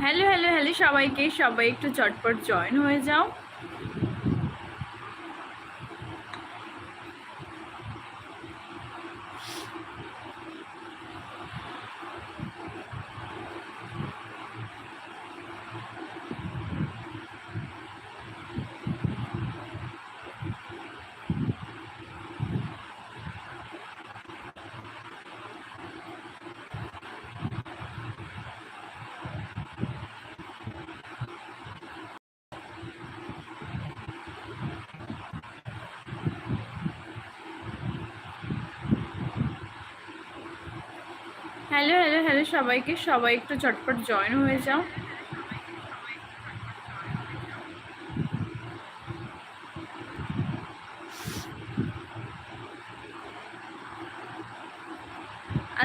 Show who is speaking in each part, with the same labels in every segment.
Speaker 1: Hello hello hello সবাইকে সবাই একটু চটপট জয়েন হয়ে যাও। হ্যালো সবাইকে সবাই একটু চটপট জয়েন হয়ে যাও।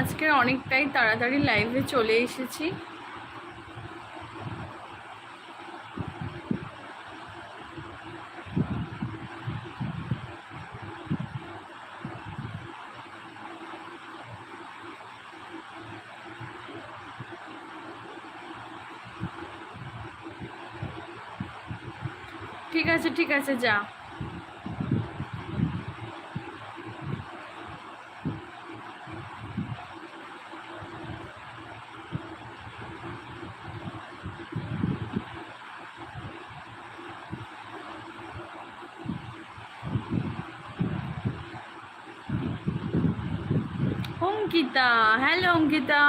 Speaker 1: আজকে অনেকটাই তাড়াতাড়ি লাইভে চলে এসেছি। ঠিক আছে ঠিক আছে যা। অঙ্কিতা হ্যালো অঙ্কিতা।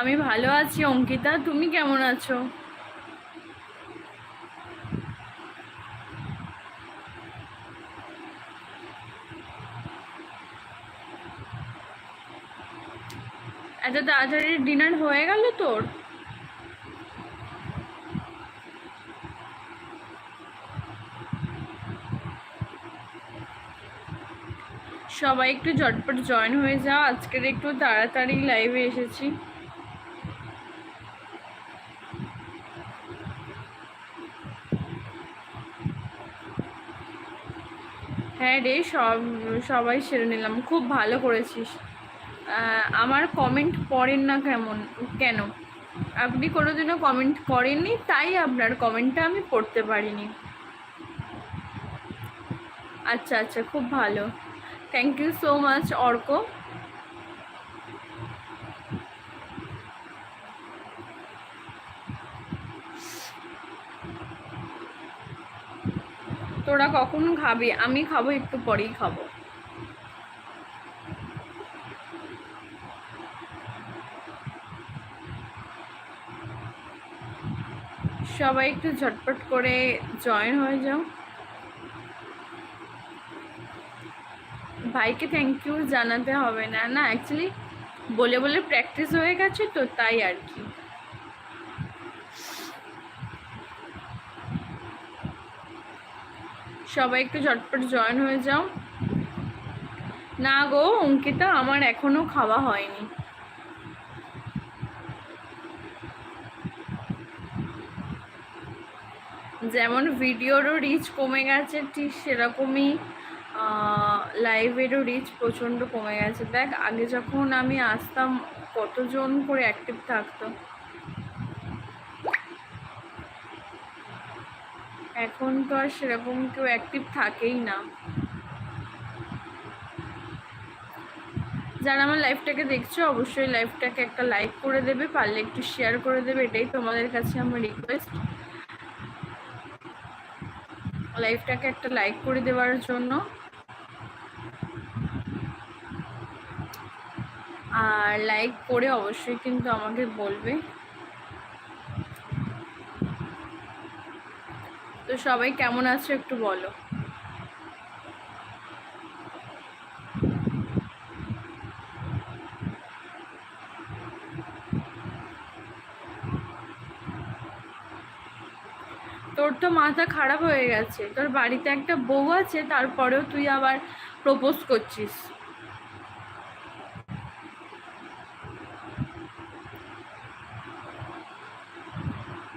Speaker 1: আমি ভালো আছি, অঙ্কিতা। তুমি কেমন আছো? এত তাড়াতাড়ি ডিনার হয়ে গেল তোর? সবাই একটু ঝটপট জয়েন হয়ে যাও। আজকের একটু তাড়াতাড়ি লাইভে এসেছি। হ্যাঁ রে, সব, সবাই সেরে নিলাম। খুব ভালো করেছিস। আমার কমেন্ট পড়েন না কেমন, কেন? আপনি কোনো দিনও কমেন্ট করেননি, তাই আপনার কমেন্টটা আমি পড়তে পারিনি। আচ্ছা আচ্ছা খুব ভালো। Thank you so much Arko. তোরা কখন খাবি, আমি খাব, একটু পরেই খাব। সবাই একটু ঝটপট করে জয়েন হয়ে যাও। ভাইকে থ্যাংক ইউ জানাতে হবে না না অ্যাকচুয়ালি বলে বলে প্র্যাকটিস হয়ে গেছে তো তাই আর কি। সবাই একটু ঝটপট জয়েন হয়ে যাও। না গো, অঙ্কিতা, আমার এখনও খাওয়া হয়নি। যেমন ভিডিওরও রিচ কমে গেছে, ঠিক সেরকমই লাইভেরও রিচ প্রচণ্ড কমে গেছে। দেখ, আগে যখন আমি আসতাম, কতজন করে অ্যাক্টিভ থাকতো। এখন তো আর সেরকম কেউ অ্যাক্টিভ থাকেই না। যারা আমার লাইফটাকে দেখছ, অবশ্যই লাইফটাকে একটা লাইক করে দেবে, পারলে একটু শেয়ার করে দেবে, এটাই তোমাদের কাছে আমার রিকোয়েস্ট লাইফটাকে একটা লাইক করে দেওয়ার জন্য। আর লাইক করে অবশ্যই কিন্তু আমাকে বলবে। তো সবাই কেমন আছো একটু বলো। তোর তো মাথা খারাপ হয়ে গেছে। তোর বাড়িতে একটা বউ আছে, তারপরেও তুই আবার প্রপোজ করছিস।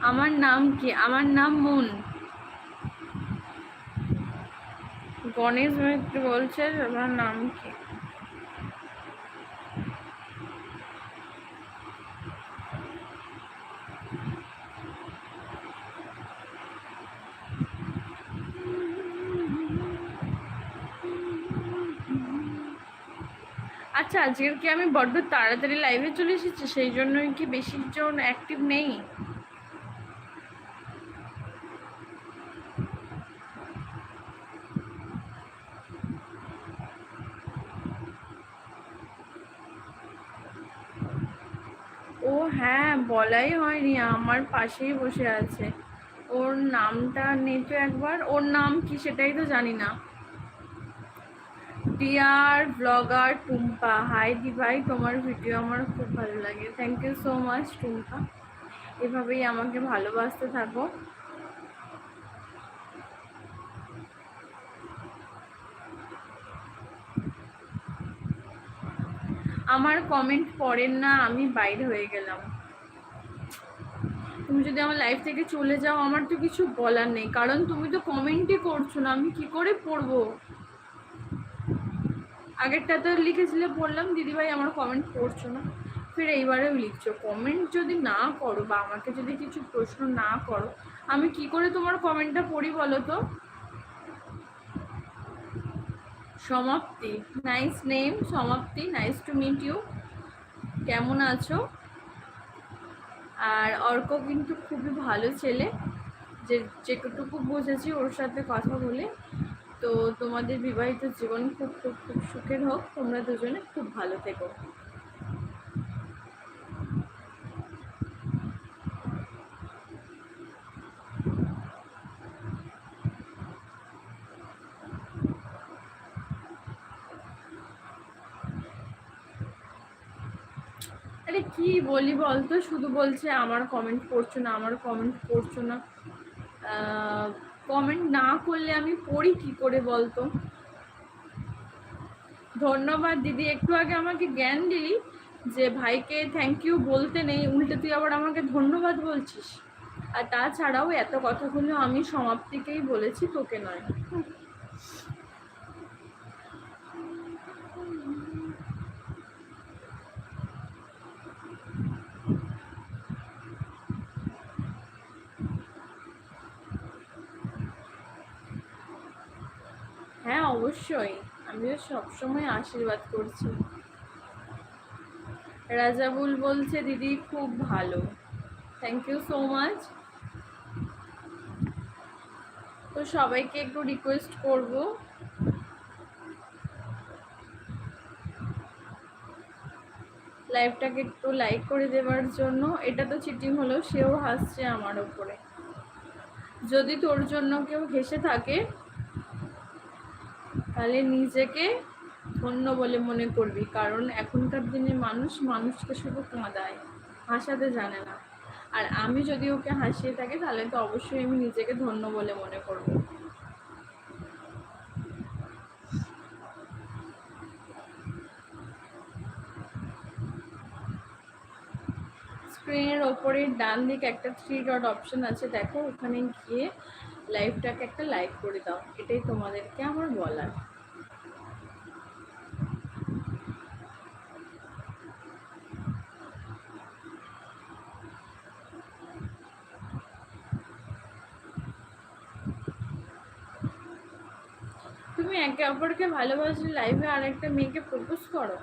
Speaker 1: আমার নাম কি? আমার নাম মুন। গণেশ মিত্র বলছে আমার নাম কি? আচ্ছা আজকের কি আমি বড্ড তাড়াতাড়ি লাইভে চলে এসেছি, সেই জন্যই কি বেশি জন অ্যাক্টিভ নেই ও হ্যাঁ বলাই হয়নি, আমার পাশেই বসে আছে। ওর নামটা তো একবার, ওর নাম কি সেটাই তো জানি না। ডিয়ার ব্লগার টুম্পা হাই দি ভাই তোমার ভিডিও আমার খুব ভালো লাগে। Thank you so much Tumpa. এভাবেই আমাকে ভালোবাসতে থাকো। আমার কমেন্ট পড়েন না, আমি বাইরে হয়ে গেলাম। তুমি যদি আমার লাইফ থেকে চলে যাও, আমার তো কিছু বলার নেই। কারণ তুমি তো কমেন্টই করছ না, আমি কি করে পড়ব? আগেরটা তো লিখেছিলে পড়লাম দিদিভাই আমার কমেন্ট পড়ছো না। ফের এইবারেও লিখছো। কমেন্ট যদি না করো বা আমাকে যদি কিছু প্রশ্ন না করো, আমি কি করে তোমার কমেন্টটা পড়ি বলো তো? Samapti. Nice name Samapti. Nice to meet you কেমন আছো? আর অর্ক কিন্তু খুবই ভালো ছেলে। যে, যেটুকু বুঝেছি ওর সাথে কথা বলে। তো তোমাদের বিবাহিত জীবন খুব খুব খুব সুখের হোক। তোমরা দুজনে খুব ভালো থেকো আরে কি বলি বলতো? শুধু বলছে, আমার কমেন্ট পড়ছো না, আমার কমেন্ট পড়ছো না। কমেন্ট না করলে আমি পড়ি কি করে বলতো? ধন্যবাদ দিদি। একটু আগে আমাকে জ্ঞান দিলি যে, ভাইকে থ্যাংক ইউ বলতে নেই, উল্টে তুই আবার আমাকে ধন্যবাদ বলছিস? আর তাছাড়াও এত কথাগুলো আমি সমাপ্তিকেই বলেছি, তোকে নয়। হ্যাঁ অবশ্যই। আমিও সবসময় আশীর্বাদ করছি। রাজাবুল বলছে, দিদি, খুব ভালো। থ্যাংক ইউ সো মাচ তো সবাইকে একটু রিকোয়েস্ট করব। লাইভটাকে একটু লাইক করে দেওয়ার জন্য। এটা তো চিটিং হলো, সেও হাসছে আমার ওপরে যদি তোর জন্য কেউ হেসে থাকে তাহলে নিজেকে ধন্য বলে মনে করবি, কারণ এখনকার দিনে মানুষ মানুষকে শুধু কাঁদায়, হাসাতে জানে না। আর আমি যদি ওকে হাসিয়ে থাকি, তাহলে তো অবশ্যই আমি নিজেকে ধন্য বলে মনে করব। স্ক্রিনের ওপরে ডান দিকে একটা থ্রি ডট অপশন আছে, দেখো, ওখানে গিয়ে লাইভটাকে একটা লাইক করে দাও, এটাই তোমাদেরকে আমার বলার। তুমি একে অপরকে ভালোবাসলে লাইভে আর একটা মেয়েকে প্রপোজ করো?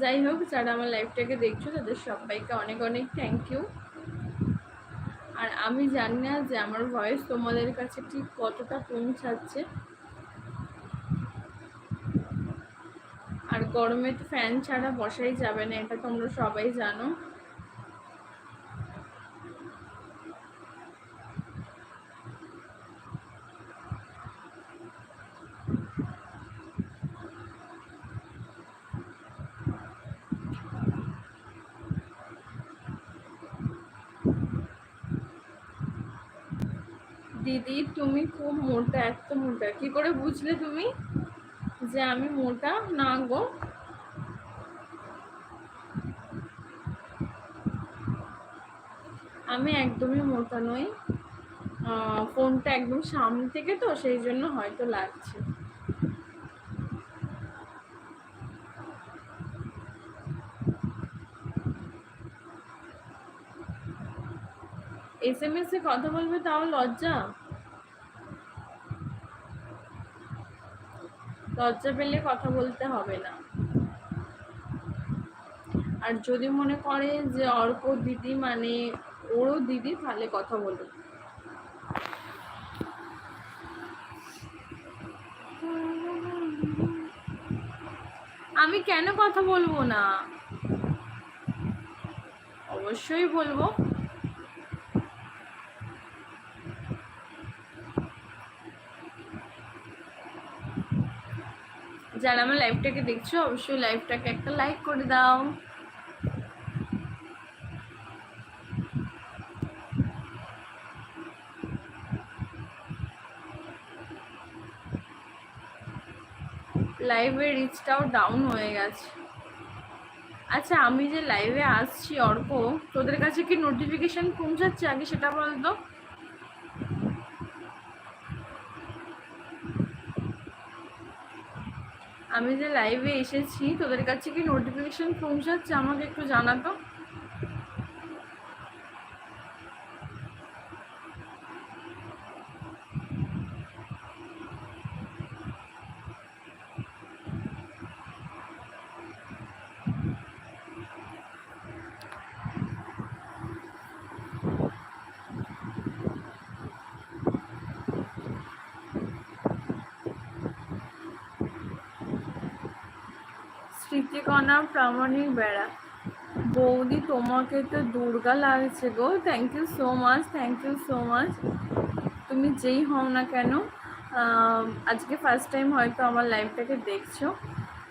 Speaker 1: যাই হোক, যারা আমার লাইফটাকে দেখছ, তাদের সবাইকে অনেক অনেক থ্যাংক ইউ আর আমি জানি না যে আমার ভয়েস তোমাদের কাছে ঠিক কতটা পৌঁছাচ্ছে। আর গরমে তো ফ্যান ছাড়া বসাই যাবে না, এটা তোমরা সবাই জানো। দিদি তুমি খুব মোটা, এত মোটা। কি করে বুঝলে তুমি? যে আমি মোটা? না গো। আমি একদমই মোটা নই। ফোনটা একদম সামনে থেকে তো, সেই জন্য হয়তো লাগছে। এস এম এস এ কথা বলবে তাও লজ্জা? লজ্জা পেলে কথা বলতে হবে না। আর যদি মনে করে যে অর্ক দিদি মানে ওরও দিদি, তাহলে কথা বলুন। আমি কেন কথা বলব না? অবশ্যই বলব। যারা আমার লাইভটাকে দেখছ, অবশ্যই লাইভটাকে একটা লাইক করে দাও। লাইভের রিচটাও ডাউন হয়ে গেছে। আচ্ছা আমি যে লাইভে আসছি অর্ক, তোদের কাছে কি নোটিফিকেশন পৌঁছাচ্ছে? আগে সেটা বলতো। আমি যে লাইভে এসেছি তোদের কাছে কি নোটিফিকেশান পৌঁছাচ্ছে? আমাকে একটু জানাতো। স্মৃতিকণা প্রামাণিক বেড়া। বৌদি তোমাকে তো দুর্গা লাগছে গো। Thank you so much thank you so much তুমি যেই হও না কেন আজকে ফার্স্ট টাইম হয়তো আমার লাইফটাকে দেখছ।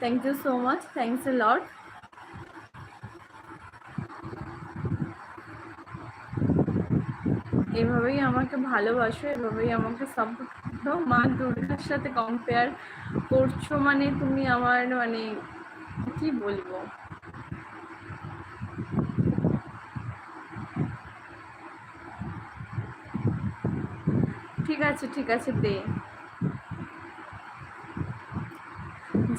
Speaker 1: Thank you so much thanks a lot এভাবেই আমাকে ভালোবাসো, এভাবেই আমাকে সাপোর্ট মা দুর্গার সাথে কম্পেয়ার করছ মানে তুমি আমার মানে কি বলব? ঠিক আছে ঠিক আছে, দে।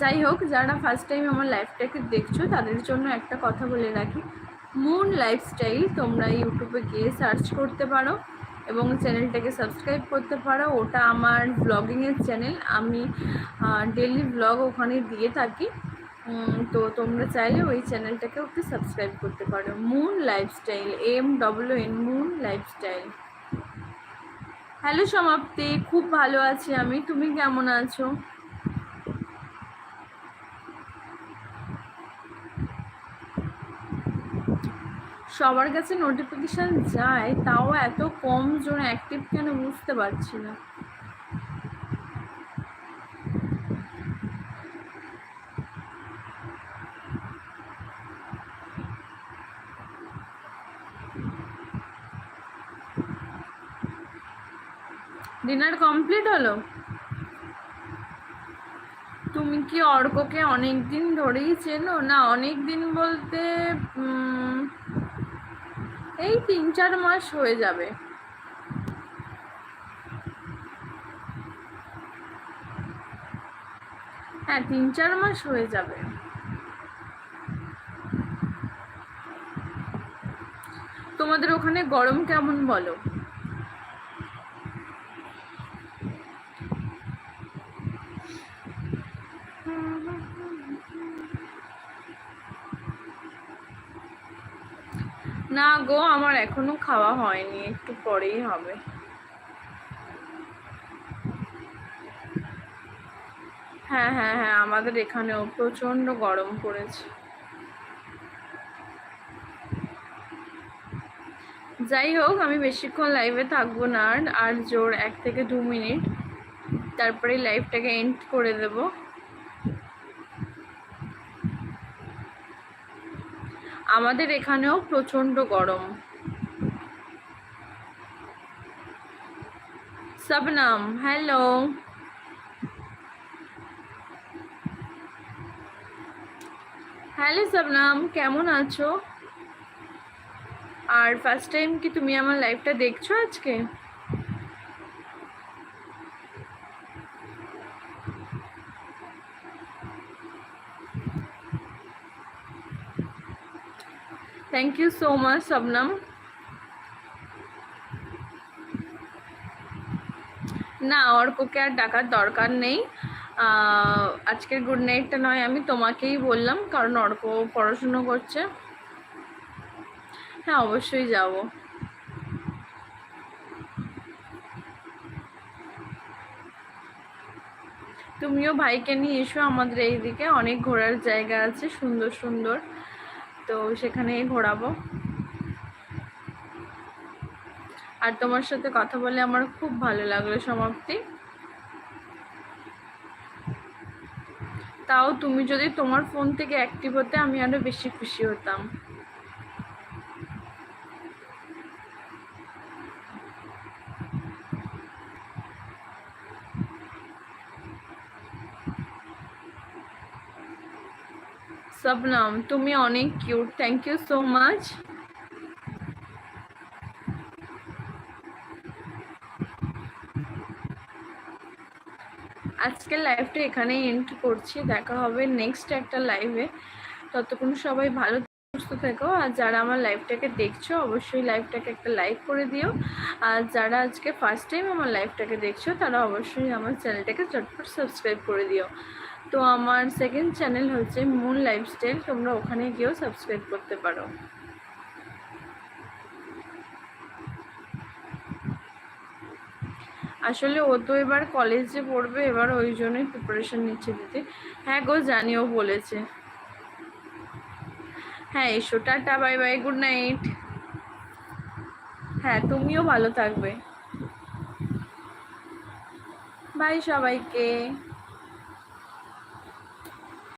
Speaker 1: যাই হোক, যারা ফার্স্ট টাইম আমার লাইফটাকে দেখছ, তাদের জন্য একটা কথা বলে রাখি। মুন লাইফস্টাইল তোমরা ইউটিউবে গিয়ে সার্চ করতে পারো এবং চ্যানেলটাকে সাবস্ক্রাইব করতে পারো। ওটা আমার ব্লগিংয়ের চ্যানেল আমি ডেলি ব্লগ ওখানে দিয়ে থাকি। তো তোমরা চাইলে ওই চ্যানেলটাকে একটু সাবস্ক্রাইব করতে পারো। Moon lifestyle M W N moon lifestyle hello Samapti, খুব ভালো আছি আমি, তুমি কেমন আছো? সবার কাছে নোটিফিকেশান যায়, তাও এত কম জন অ্যাক্টিভ কেন বুঝতে পারছি না। ডিনার কমপ্লিট হলো? তুমি কি অর্ককে অনেক দিন ধরেই চেনো? না অনেক দিন বলতে এই তিন চার মাস হয়ে যাবে। হ্যাঁ তিন চার মাস হয়ে যাবে। তোমাদের ওখানে গরম কেমন বলো না গো, আমার এখনও খাওয়া হয়নি, একটু পরেই হবে। হ্যাঁ হ্যাঁ হ্যাঁ আমাদের এখানেও প্রচণ্ড গরম পড়েছে। যাই হোক, আমি বেশিক্ষণ লাইভে থাকব না, আর জোর এক থেকে দু মিনিট। তারপরে লাইভটাকে এন্ড করে দেবো। আমাদের এখানেও প্রচণ্ড গরম। সবনাম, হ্যালো। হ্যালো সবনাম, কেমন আছো? আর ফার্স্ট টাইম কি তুমি আমার লাইফটা দেখছ আজকে? Thank you so much Shabnam না অর্ককে আর ডাকার দরকার নেই। আজকের গুড নাইটটা নয়, আমি তোমাকেই বললাম, কারণ অর্ক পড়াশুনো করছে। হ্যাঁ অবশ্যই যাব। তুমিও ভাইকে নিয়ে এসো, আমাদের এইদিকে অনেক ঘোরার জায়গা আছে, সুন্দর সুন্দর। তো সেখানেই ঘোরাবো। আর তোমার সাথে কথা বলে আমার খুব ভালো লাগল সমাপ্তি। তাও তুমি যদি তোমার ফোন থেকে অ্যাক্টিভ হতে, আমি আরও বেশি খুশি হতাম। সবনাম, তুমি অনেক cute thank you so much আজকের লাইভটা এখানেই এন্ড করছি, দেখা হবে নেক্সট একটা লাইভে ততক্ষণ সবাই ভালো সুস্থ থেকো, আর যারা আমার লাইভটাকে দেখছ, অবশ্যই লাইভটাকে একটা লাইক করে দিও। আর যারা আজকে ফার্স্ট টাইম আমার লাইভটাকে দেখছ, তারা অবশ্যই আমার চ্যানেলটাকে চটপট সাবস্ক্রাইব করে দিও। তো আমার সেকেন্ড চ্যানেল হচ্ছে মুন লাইফস্টাইল তোমরা ওখানে গিয়েও সাবস্ক্রাইব করতে পারো। আসলে ও তো এবার কলেজে পড়বে, এবার ওই জন্যই প্রিপারেশন নিচ্ছে দিদি হ্যাঁ গো, জানিও বলেছে। হ্যাঁ এসো, tata bye bye good night হ্যাঁ তুমিও ভালো থাকবে। বাই সবাইকে।